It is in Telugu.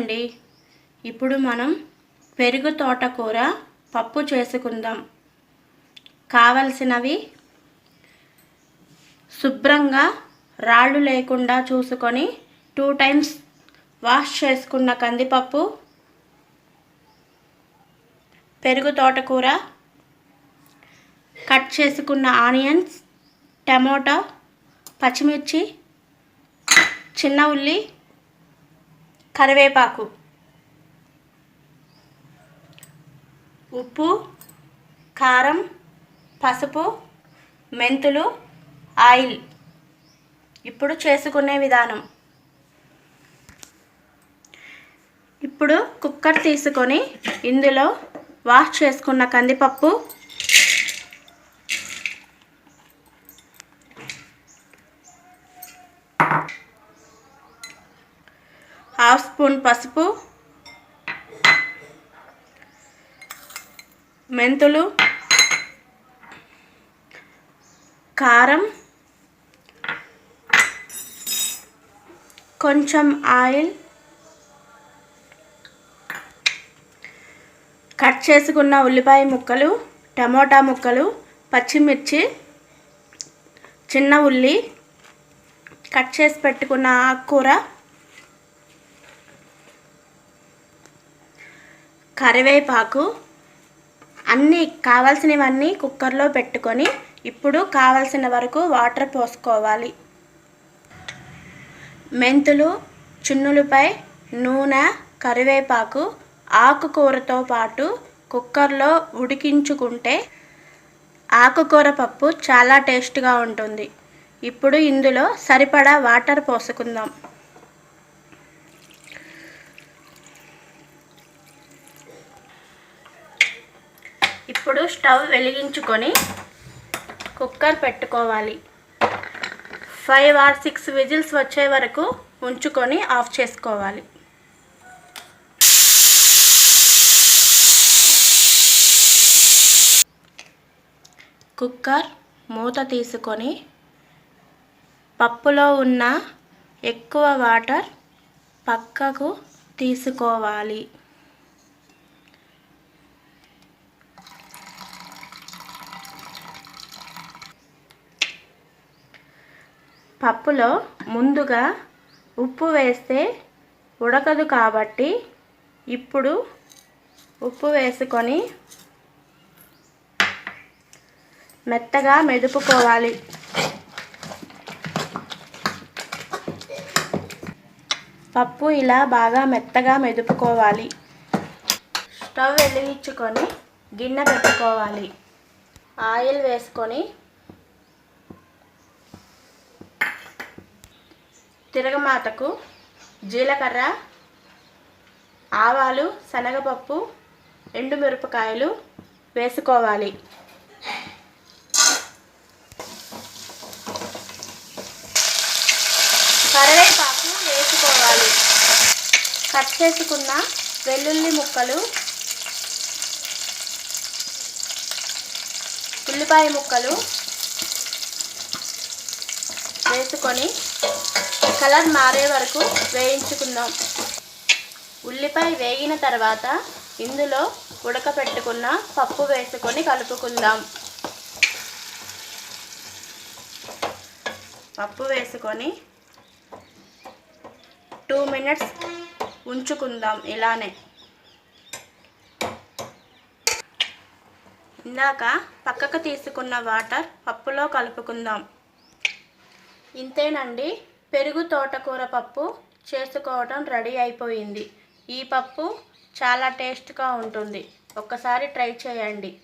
అండి ఇప్పుడు మనం పెరుగు తోటకూర పప్పు చేసుకుందాం. కావలసినవి శుభ్రంగా రాళ్ళు లేకుండా చూసుకొని టూ టైమ్స్ వాష్ చేసుకున్న కందిపప్పు పెరుగు తోటకూర కట్ చేసుకున్న ఆనియన్స్ టమోటా పచ్చిమిర్చి చిన్న ఉల్లి కరివేపాకు. ఉప్పు కారం పసుపు మెంతులు ఆయిల్. ఇప్పుడు చేసుకునే విధానం. ఇప్పుడు కుక్కర్ తీసుకొని ఇందులో వాష్ చేసుకున్న కందిపప్పు హాఫ్ స్పూన్ పసుపు మెంతులు కారం కొంచెం ఆయిల్ కట్ చేసుకున్న ఉల్లిపాయ ముక్కలు టమోటా ముక్కలు పచ్చిమిర్చి చిన్న ఉల్లి కట్ చేసి పెట్టుకున్న ఆకుకూర కరివేపాకు అన్నీ కావాల్సినవన్నీ కుక్కర్లో పెట్టుకొని ఇప్పుడు కావలసిన వరకు వాటర్ పోసుకోవాలి. మెంతులు చున్నులపై నూనె కరివేపాకు ఆకుకూరతో పాటు కుక్కర్లో ఉడికించుకుంటే ఆకుకూర పప్పు చాలా టేస్ట్గా ఉంటుంది. ఇప్పుడు ఇందులో సరిపడా వాటర్ పోసుకుందాం. ఇప్పుడు స్టవ్ వెలిగించుకొని కుక్కర్ పెట్టుకోవాలి. ఫైవ్ ఆర్ సిక్స్ విజిల్స్ వచ్చే వరకు ఉంచుకొని ఆఫ్ చేసుకోవాలి. కుక్కర్ మూత తీసుకొని పప్పులో ఉన్న ఎక్కువ వాటర్ పక్కకు తీసుకోవాలి. పప్పులో ముందుగా ఉప్పు వేస్తే ఉడకదు కాబట్టి ఇప్పుడు ఉప్పు వేసుకొని మెత్తగా మెదుపుకోవాలి. పప్పు ఇలా బాగా మెత్తగా మెదుపుకోవాలి. స్టవ్ వెలిగించుకొని గిన్నె పెట్టుకోవాలి. ఆయిల్ వేసుకొని తిరగమాతకు జీలకర్ర ఆవాలు శనగపప్పు ఎండుమిరపకాయలు వేసుకోవాలి. కరివేపాకు వేసుకోవాలి. కట్ చేసుకున్న వెల్లుల్లి ముక్కలు ఉల్లిపాయ ముక్కలు వేసుకొని కలర్ మారే వరకు వేయించుకుందాం. ఉల్లిపాయ వేగిన తర్వాత ఇందులో ఉడకపెట్టుకున్న పప్పు వేసుకొని కలుపుకుందాం. పప్పు వేసుకొని టూ మినిట్స్ ఉంచుకుందాం ఇలానే. ఇందాక పక్కకు తీసుకున్న వాటర్ పప్పులో కలుపుకుందాం. ఇంతేనండి. పెరుగు తోటకూర పప్పు చేసుకోవడం రెడీ అయిపోయింది. ఈ పప్పు చాలా టేస్ట్గా ఉంటుంది. ఒక్కసారి ట్రై చేయండి.